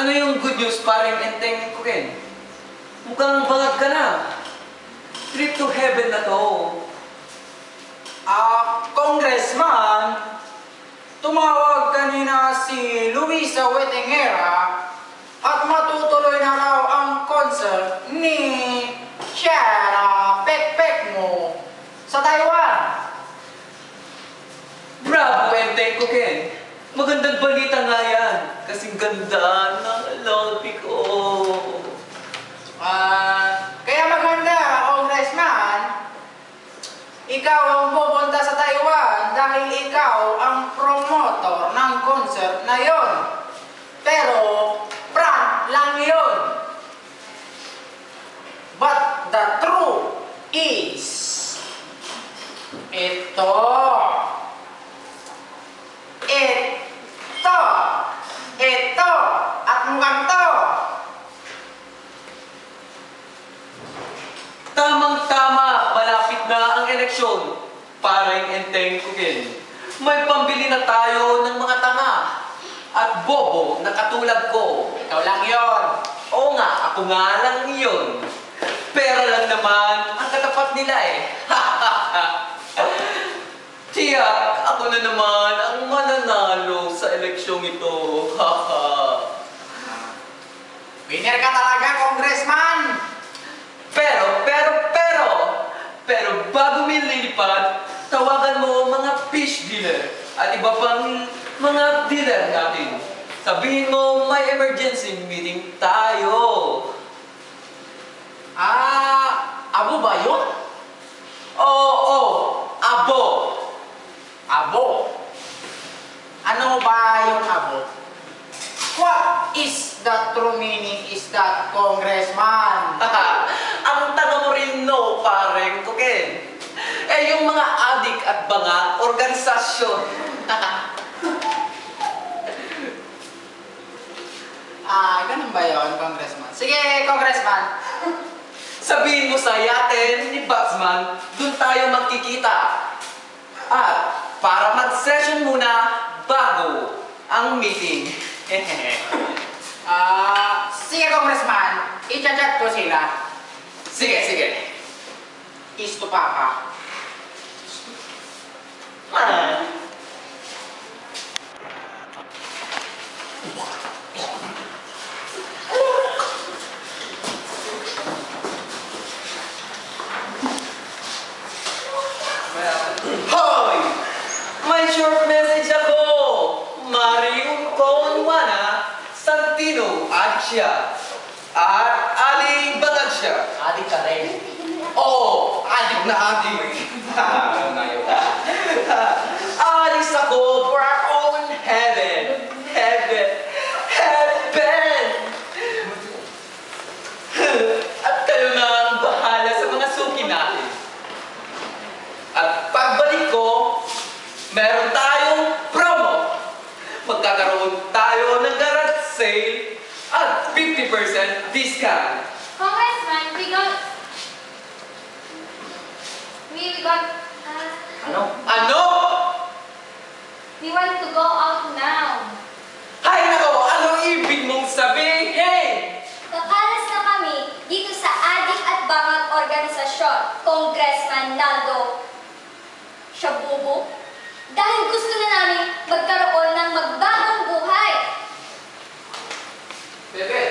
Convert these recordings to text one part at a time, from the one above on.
Ano yung good news paring enteng ko, Ken? Mukhang bangag ka na. Trip to heaven na to. Ah, Congressman, tumawag kanina si Luisa Wetingera at matutuloy na raw ang concert ni Shara Pekpek mo sa Taiwan. Bravo, enteng ko, Ken. Magandang balita nga yan. Kasing ganda ng lobi ko. Ah, kaya maganda, Congressman. Ikaw ang pupunta sa Taiwan dahil ikaw ang promotor ng concert na yon. Pero, prank lang yon. But the truth is. Ito. Ito. At mukhang to. Tamang-tama, malapit na ang eleksyon. Parang enteng Ken. May pambili na tayo ng mga tanga. At bobo na katulad ko. Ikaw lang yon. Oo nga, ako nga lang yun. Pera lang naman ang katapat nila eh. Tiyak, ako na naman ang mananalo sa eleksyong ito. Winner ka talaga, Congressman! pero, pero, pero, pero bago may lilipad, tawagan mo mga fish dealer at iba pang mga dealer natin. Sabihin mo may emergency meeting tayo. Ah, abo ba yun? Oo, oo, abo. Abo. Ano ba yung abo? What is the true meaning is that, Congressman? Ang tanong mo rin no, pareng kuken. Eh, yung mga adik at banga, organisasyon. Ah, ganun ba yun, Congressman? Sige, Congressman. Sabihin mo sa yatin ni Batsman, dun tayo magkikita. At para mag-session muna bago ang meeting. Ah, sige, Congressman. I-chat ko sila. sige, sige. Isto pa ka. Adsya at Aling Bagadsya. Adik ka rin. Oo, adik na adik. Alis sale at 50% discount. Congressman, we got... We, we got... Uh, Ano? Ano? we want to go out now. Hay nako, anong ibig mong sabihin? Kakalas na kami dito sa Adik at Bangang Organisasyon, Congressman Naldo Shabubu, dahil gusto na namin magkaroon ng magbagong buhay. Bebe,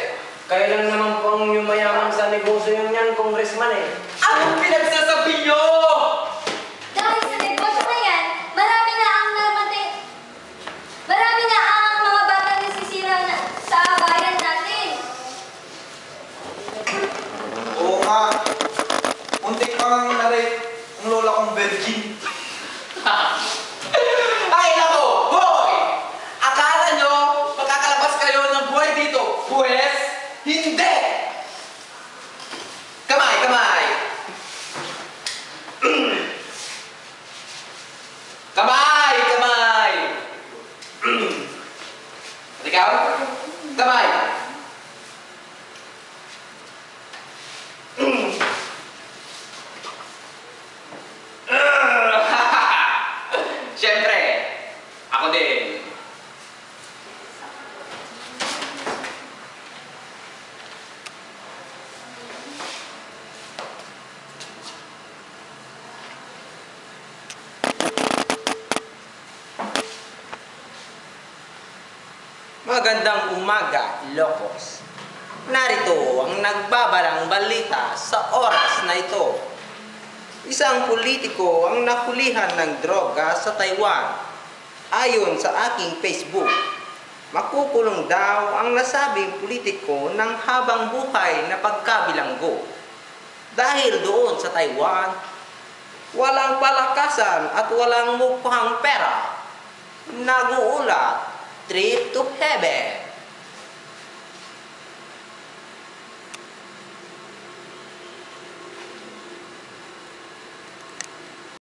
kaya lang naman pang yumayaman sa negosyo yun yan, congressman eh. Anong pinagsasabi nyo? Dahil sa negosyo na yan, marami na ang namatay. Marami na ang mga batang nasisira na sa bayan natin. Oo nga. Muntik pa nga na-rape ang lola kong virgin. Ay nako, hoy! Akala nyo makakalabas kayo ng buhay dito? Pues, hindi! Kamay, kamay! kamay, kamay! At ikaw? Kamay! Siyempre, ako din. Magandang umaga, Locos. Narito ang nagbabarang balita sa oras na ito. Isang politiko ang nahulihan ng droga sa Taiwan. Ayon sa aking Facebook, makukulong daw ang nasabing politiko ng habang buhay na pagkabilanggo. Dahil doon sa Taiwan, walang palakasan at walang mukhang pera. Naguulat, trip to heaven.